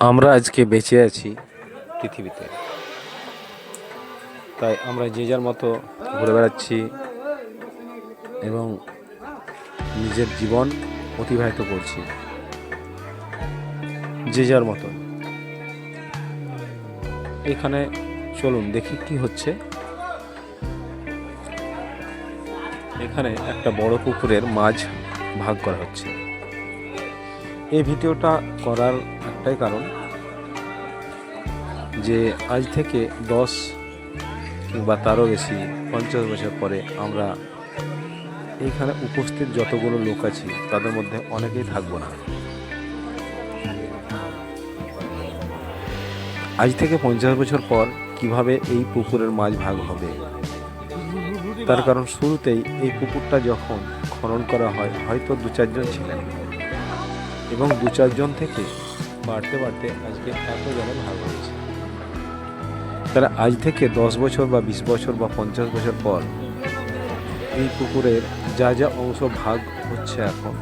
আমরা আজকে বেঁচে আছি পৃথিবীতে। তাই আমরা যে যার মতো ঘুরে বেড়াচ্ছি এবং নিজের জীবন অতিবাহিত করছি। যে যার মতো। এখানে চলুন দেখি কি হচ্ছে। এখানে একটা বড় পুকুরের মাছ ভাগ করা হচ্ছে। এই ভিডিওটা করার একটাই কারণ যে আজ থেকে দশ কিংবা তারও বেশি পঞ্চাশ বছর পরে আমরা এইখানে উপস্থিত যতগুলো লোক আছি, তাদের মধ্যে অনেকেই থাকব না। আজ থেকে পঞ্চাশ বছর পর কীভাবে এই পুকুরের মাছ ভাগ হবে? তার কারণ শুরুতেই এই পুকুরটা যখন খনন করা হয়, হয়তো দু চারজন ছিলেন। এবং দু চারজন থেকে বাড়তে বাড়তে আজকে এত জনে ভাগ হয়েছে। তারা আজ থেকে দশ বছর বা বিশ বছর বা পঞ্চাশ বছর পর এই পুকুরের যা যা অংশ ভাগ হচ্ছে এখন,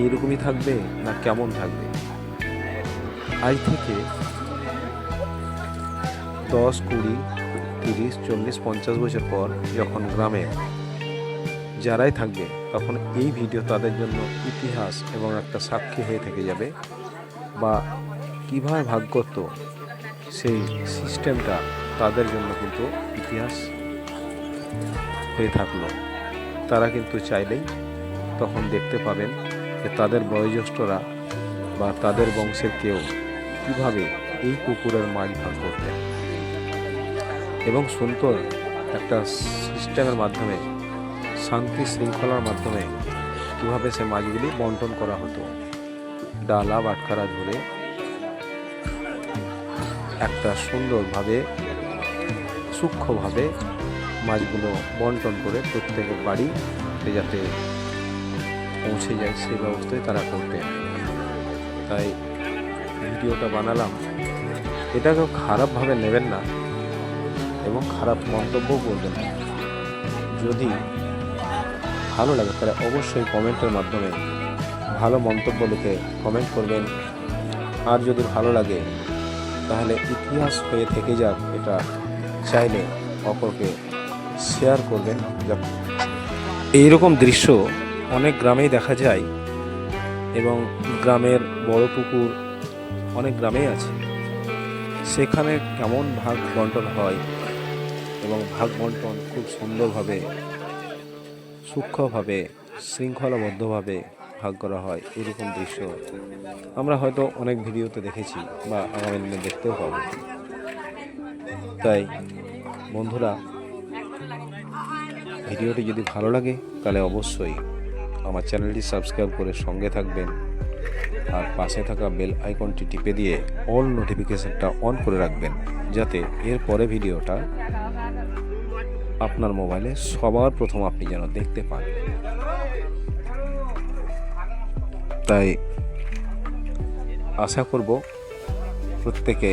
এইরকমই থাকবে না কেমন থাকবে? আজ থেকে দশ, কুড়ি, তিরিশ, চল্লিশ, পঞ্চাশ বছর পর যখন গ্রামে যারাই থাকবে, তখন এই ভিডিও তাদের জন্য ইতিহাস এবং একটা সাক্ষী হয়ে থেকে যাবে। বা কীভাবে ভাগ করতো, সেই সিস্টেমটা তাদের জন্য কিন্তু ইতিহাস হয়ে থাকল। তারা কিন্তু চাইলেই তখন দেখতে পাবেন যে তাদের বয়োজ্যেষ্ঠরা বা তাদের বংশের কেউ কীভাবে এই পুকুরের মাছ ভাগ করতেন। এবং সুন্দর একটা সিস্টেমের মাধ্যমে, শান্তি শৃঙ্খলার মাধ্যমে কীভাবে সে মাছগুলি বন্টন করা হতো। ডালা বাটখারা ধরে একটা সুন্দরভাবে, সূক্ষ্মভাবে মাছগুলো বন্টন করে প্রত্যেকের বাড়িতে যাতে পৌঁছে যায় সেই ব্যবস্থায় তারা করতেন। তাই ভিডিওটা বানালাম। এটাকেও খারাপভাবে নেবেন না এবং খারাপ মন্তব্য করবেন না। যদি ভালো লাগে তাহলে অবশ্যই কমেন্টের মাধ্যমে ভালো মন্তব্য লিখে কমেন্ট করবেন। আর যদি ভালো লাগে, তাহলে ইতিহাস হয়ে থেকে যাক এটা চাইলে অপরকে শেয়ার করবেন। এইরকম দৃশ্য অনেক গ্রামেই দেখা যায় এবং গ্রামের বড় পুকুর অনেক গ্রামেই আছে। সেখানে কেমন ভাগ বন্টন হয় এবং ভাগ বন্টন খুব সুন্দরভাবে, সূক্ষ্মভাবে, শৃঙ্খলাবদ্ধভাবে ভাগ করা হয়, এরকম দৃশ্য আমরা হয়তো অনেক ভিডিওতে দেখেছি বা আগামী দিনে দেখতেও পাবো। তাই বন্ধুরা, ভিডিওটি যদি ভালো লাগে, তাহলে অবশ্যই আমার চ্যানেলটি সাবস্ক্রাইব করে সঙ্গে থাকবেন আর পাশে থাকা বেল আইকনটি টিপে দিয়ে অল নোটিফিকেশনটা অন করে রাখবেন, যাতে এর পরে ভিডিওটা আপনার মোবাইলে সবার প্রথম আপনি যেন দেখতে পান। তাই আশা করব প্রত্যেকে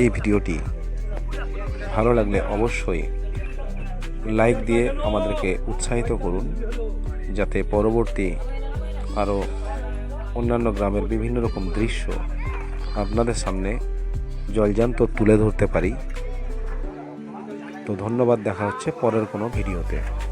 এই ভিডিওটি ভালো লাগলে অবশ্যই লাইক দিয়ে আমাদেরকে উৎসাহিত করুন, যাতে পরবর্তী আরও অন্যান্য গ্রামের বিভিন্ন রকম দৃশ্য আপনাদের সামনে জলজান্ত তুলে ধরতে পারি। তো ধন্যবাদ, দেখা হচ্ছে পরের কোনো ভিডিওতে।